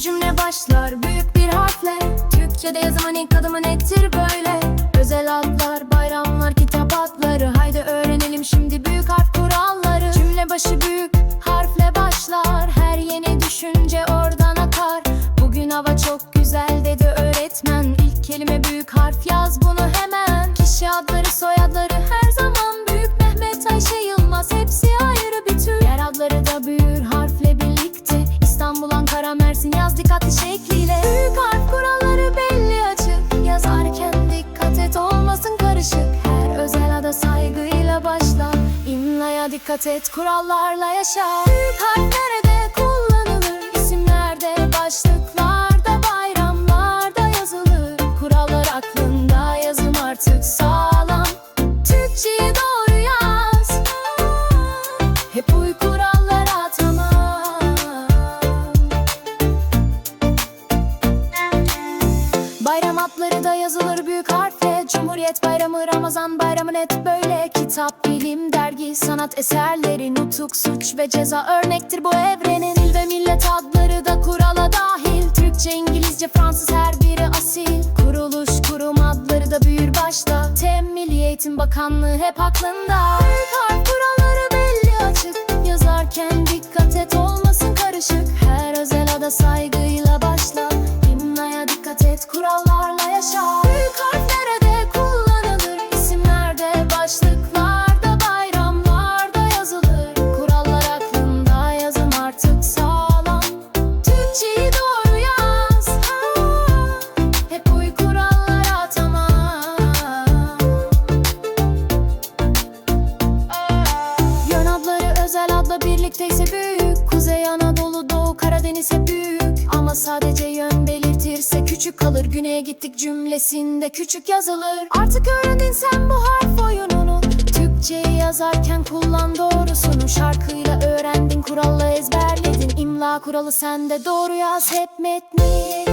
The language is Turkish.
cümle başlar büyük bir harfle. Türkçe'de yazımın ilk adımı nettir böyle. Özel adlar, bayramlar, kitap adları. Haydi öğrenelim şimdi büyük harf kuralları. Cümle başı büyük harfle başlar. Her yeni düşünce oradan akar. Bugün hava çok güzel dedi öğretmen. İlk kelime büyük harf yaz bunu hemen. Kişi adları soyadları her zaman büyük. Mehmet Ayşe dikkat et kurallarla yaşa. Büyük harf Cumhuriyet bayramı, Ramazan bayramı net böyle. Kitap, bilim, dergi, sanat eserleri Nutuk, suç ve ceza örnektir bu evrenin. Dil ve millet adları da kurala dahil. Türkçe, İngilizce, Fransız her biri asil. Kuruluş, kurum adları da büyür başta. Tem Milli Eğitim Bakanlığı hep aklında. Büyük harf kuralları birlikteyse büyük Kuzey Anadolu Doğu Karadeniz hep büyük. Ama sadece yön belirtirse küçük kalır. Güney'e gittik cümlesinde küçük yazılır. Artık öğrendin sen bu harf oyununu. Türkçeyi yazarken kullan doğrusunu. Şarkıyla öğrendin kuralla ezberledin. İmla kuralı sende doğru yaz. Hep metni